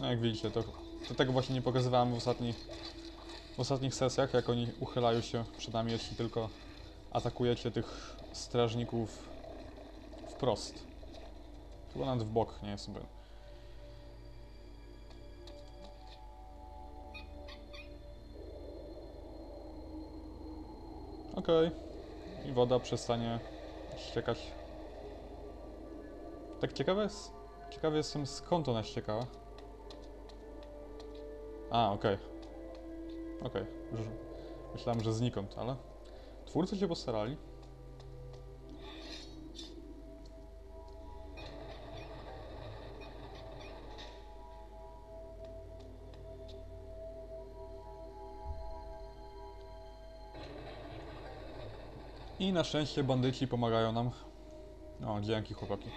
No jak widzicie, to, to tego właśnie nie pokazywałem w ostatnich, w ostatnich sesjach, jak oni uchylają się przed nami, jeśli tylko atakujecie tych strażników wprost. Chyba nawet w bok, nie jestem pewien. Okej. I woda przestanie ściekać. Tak ciekawe jest. Ciekawy jestem skąd ona ściekała. A, okej. Okej. Już Myślałem, że znikąd, ale... Twórcy się postarali. I na szczęście bandyci pomagają nam. O, dzięki chłopaki.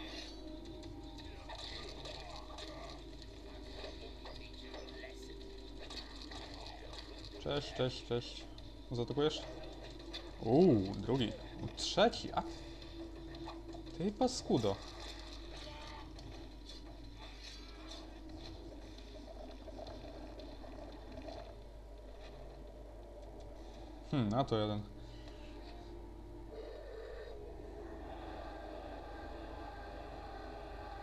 Cześć, cześć, cześć. Zaatakujesz? Uuu, drugi. Trzeci, a... Ty paskudo. Hmm, a to jeden.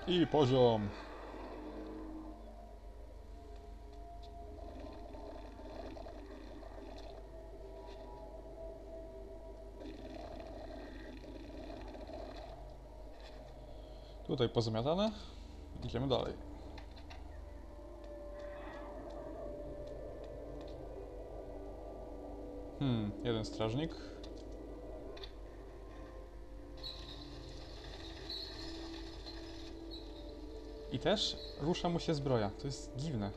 I poziom. Tutaj pozamiatane. Idziemy dalej. Hmm, jeden strażnik. I też rusza mu się zbroja. To jest dziwne.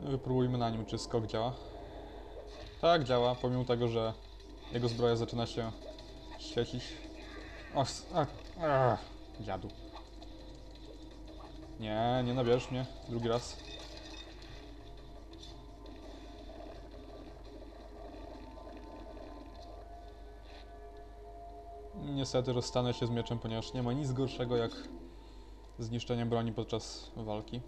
Wypróbujmy na nim, czy skok działa. Tak, działa, pomimo tego, że jego zbroja zaczyna się świecić. O, a, dziadu. Nie, nie nabierz mnie. Drugi raz. Niestety rozstanę się z mieczem, ponieważ nie ma nic gorszego jak zniszczenie broni podczas walki.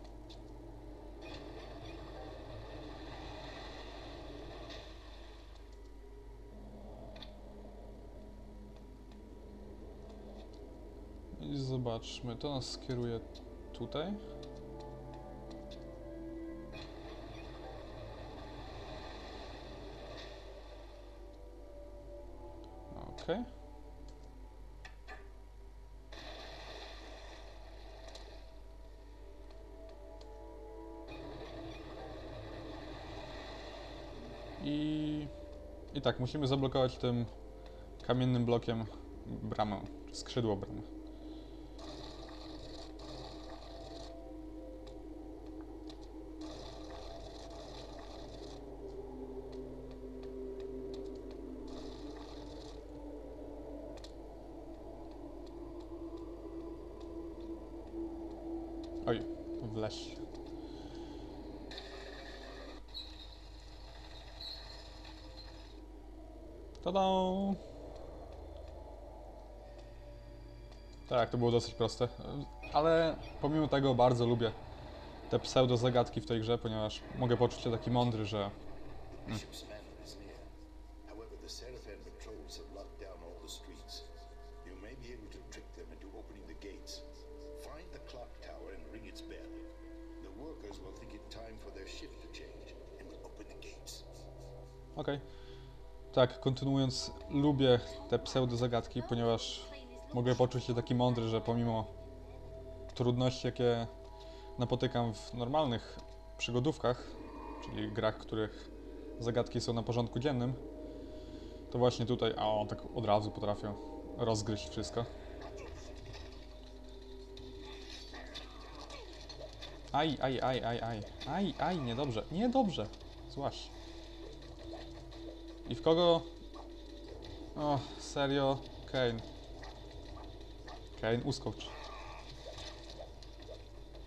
I zobaczmy, to nas skieruje tutaj. Okej. I... I tak, musimy zablokować tym kamiennym blokiem bramę, skrzydło bramy. Oj, w lesie. Tada! Tak, to było dosyć proste. Ale pomimo tego bardzo lubię te pseudo zagadki w tej grze, ponieważ mogę poczuć się taki mądry, że Okej. Tak, kontynuując, lubię te pseudo zagadki, ponieważ mogę poczuć się taki mądry, że pomimo trudności, jakie napotykam w normalnych przygodówkach, czyli grach, których zagadki są na porządku dziennym, to właśnie tutaj, a on tak od razu potrafię rozgryźć wszystko. Aj, aj, aj, aj, aj, aj, aj, niedobrze, niedobrze, złaś. I w kogo? O, serio? Kane. Kane, uskocz.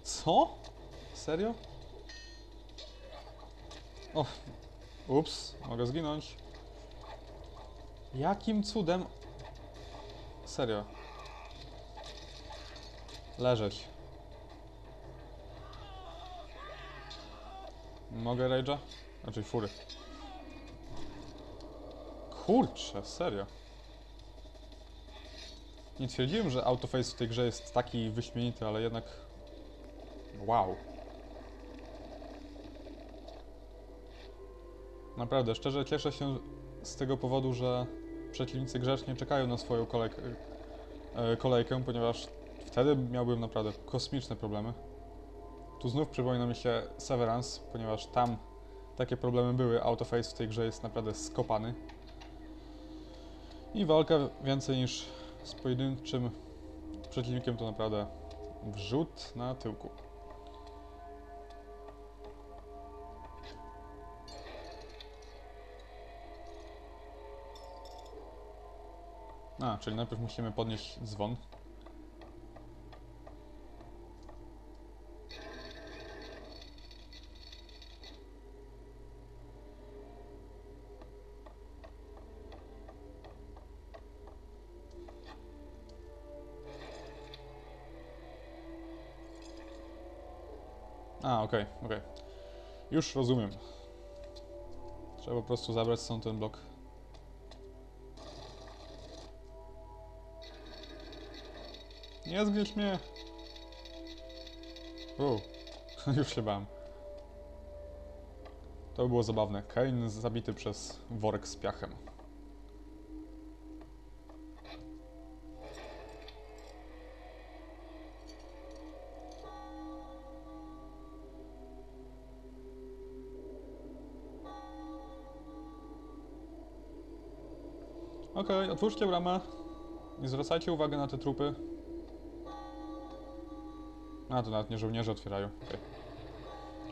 Co? Serio? O, ups, mogę zginąć. Jakim cudem? Serio. Leżeć. Mogę rage'a? Znaczy fury. Kurczę, serio. Nie twierdziłem, że autoface w tej grze jest taki wyśmienity, ale jednak... Wow. Naprawdę, szczerze cieszę się z tego powodu, że przeciwnicy grzecznie czekają na swoją kolejkę, e, kolejkę ponieważ wtedy miałbym naprawdę kosmiczne problemy. Tu znów przypomina mi się Severance, ponieważ tam takie problemy były. Autoface w tej grze jest naprawdę skopany. I walka więcej niż z pojedynczym przeciwnikiem to naprawdę wrzut na tyłku. A, czyli najpierw musimy podnieść dzwon. A, okej, okej. Już rozumiem. Trzeba po prostu zabrać stąd ten blok. Nie zgryź mnie! U, już się bałem. To by było zabawne. Kane zabity przez worek z piachem. Okej, otwórzcie bramę. Nie zwracajcie uwagi na te trupy. A, to nawet nie żołnierze otwierają. Okej.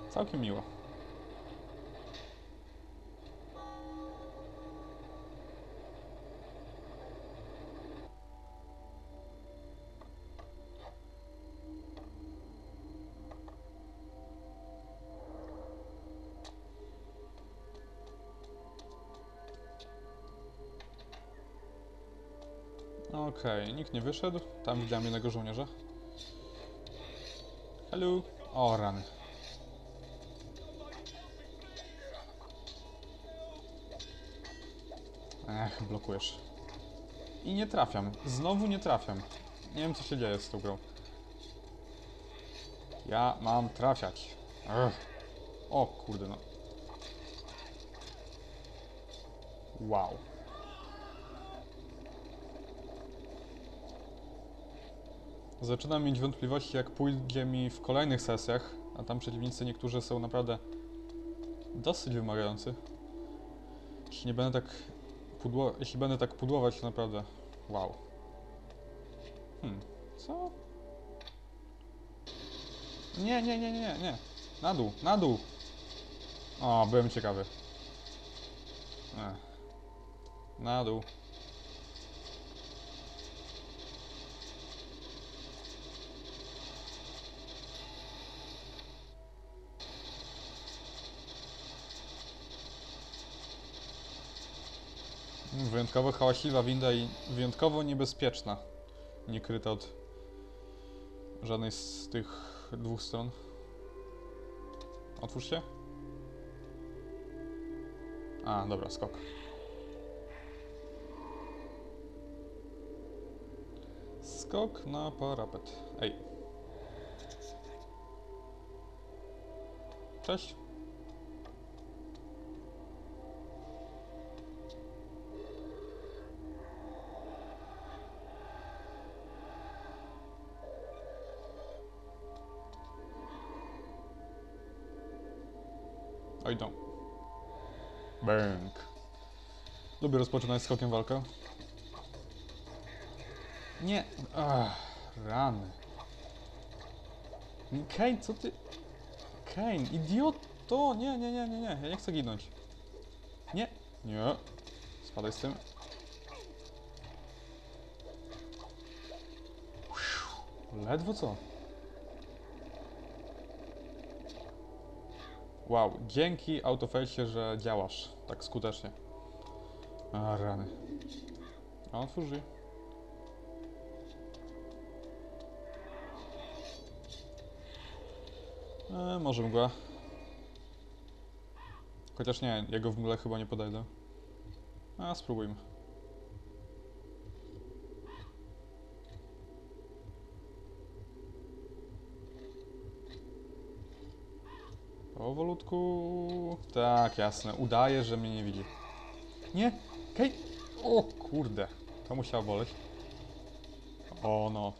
Całkiem miło. Okej, nikt nie wyszedł. Tam widziałem jednego żołnierza. Hello. O, rany. Ech, blokujesz. I nie trafiam. Znowu nie trafiam. Nie wiem, co się dzieje z tą grą. Ja mam trafiać. Ech. O, kurde, no. Wow. Zaczynam mieć wątpliwości, jak pójdzie mi w kolejnych sesjach, a tam przeciwnicy niektórzy są naprawdę dosyć wymagający. Jeśli nie będę tak pudło, jeśli będę tak pudłować, to naprawdę wow. Hmm, co? Nie, nie, nie, nie, nie. Na dół, na dół. O, byłem ciekawy. Ech. Na dół. Wyjątkowo hałaśliwa winda i wyjątkowo niebezpieczna. Nie kryta od żadnej z tych dwóch stron. Otwórz się. A, dobra, skok. Skok na parapet. Ej. Cześć. Oj, no. Bęk. Lubię rozpoczynać skokiem walkę. Nie. Ach, rany. Kane, co ty... Kane, idioto! Nie, nie, nie, nie, nie. Ja nie chcę ginąć. Nie. Nie. Spadaj z tym. Ledwo co? Wow, dzięki autofejsie, że działasz tak skutecznie. A, rany. A on drzwi. E, może mgła. Chociaż nie, jego w mgle chyba nie podejdę. A spróbujmy. Powolutku. Tak, jasne. Udaje, że mnie nie widzi. Nie! Kej! O kurde! To musiało boleć. O no,